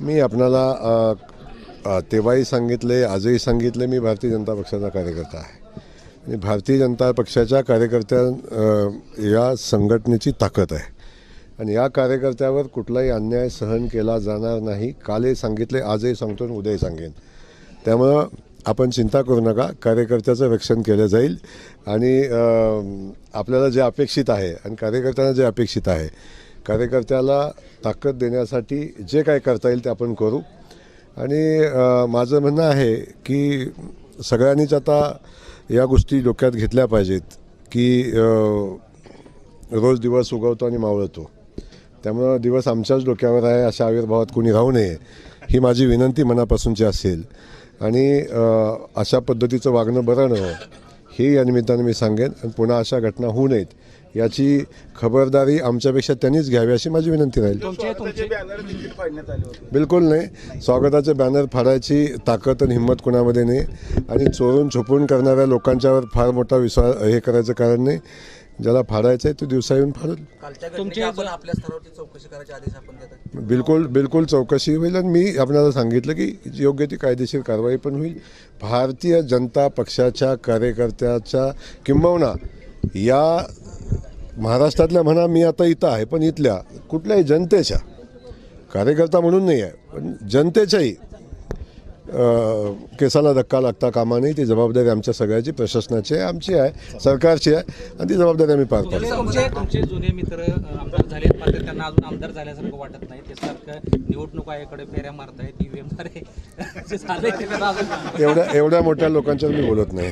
मी आपणाला तेव्हाही सांगितले आजही सांगितले मी भारतीय जनता पक्षाचा कार्यकर्ता आहे. आणि भारतीय जनता पक्षाच्या कार्यकर्त्या या संघटनेची ताकद आहे. आणि या कार्यकर्त्यावर कुठलाही अन्याय सहन केला जाणार नाही. कालही सांगितले आजही सांगतो आणि उद्याही सांगेन. त्यामुळं आपण चिंता करू नका. कार्यकर्त्याचं रक्षण केलं जाईल. आणि आपल्याला जे अपेक्षित आहे आणि कार्यकर्त्यांना जे अपेक्षित आहे कार्यकर्त्याला ताकद देण्यासाठी जे काय करता येईल ते आपण करू. आणि माझं म्हणणं आहे की सगळ्यांनीच आता या गोष्टी डोक्यात घेतल्या पाहिजेत की रोज दिवस उगवतो आणि मावळतो. त्यामुळं दिवस आमच्याच डोक्यावर आहे अशा आविर्भावात कोणी राहू नये ही माझी विनंती मनापासूनची असेल. आणि अशा पद्धतीचं वागणं बरं नव्हतं हे या निमित्तानं मी सांगेन आणि पुन्हा अशा घटना होऊ नयेत. याची खबरदारी आमच्यापेक्षा त्यांनीच घ्यावी अशी माझी विनंती राहील. तुमचे तुमचे. बिलकुल नाही. स्वागताचे बॅनर फाडायची ताकद आणि हिंमत कुणामध्ये नाही. आणि चोरून छुपून करणाऱ्या लोकांच्यावर फार मोठा विश्वास हे करायचं कारण नाही. ज्याला फाडायचं आहे तो दिवसा येऊन फाडेल. कालच्या तुमचे घटनेची आपण आपल्या स्तरावरती चौकशी करायचे आदेश आपण देतात बिलकुल बिलकुल चौकशी होईल आणि मी आपल्याला सांगितलं की योग्य ती कायदेशीर कारवाई पण होईल. भारतीय जनता पक्षाच्या कार्यकर्त्याच्या किंबहुना या महाराष्ट्रातल्या म्हणा मी आता इथं आहे पण इथल्या कुठल्याही जनतेच्या कार्यकर्ता म्हणून नाही आहे पण जनतेच्याही केसाला धक्का लागता कामा नाही ती जबाबदारी आमच्या सगळ्याची प्रशासनाची आहे आमची आहे सरकारची आहे आणि ती जबाबदारी आम्ही पार पाडतो तुमचे जुने मित्र आमदार झाले मात्र त्यांना अजून आमदार झाल्यासारखं वाटत नाही. ते सारखं निवडणूक आयोगाकडे फेऱ्या मारतायत ईव्हीएमद्वारे. जे झालंय ते त्यांना अजून एवढ्या एवढ्या मोठ्या लोकांच्यावर मी बोलत नाही.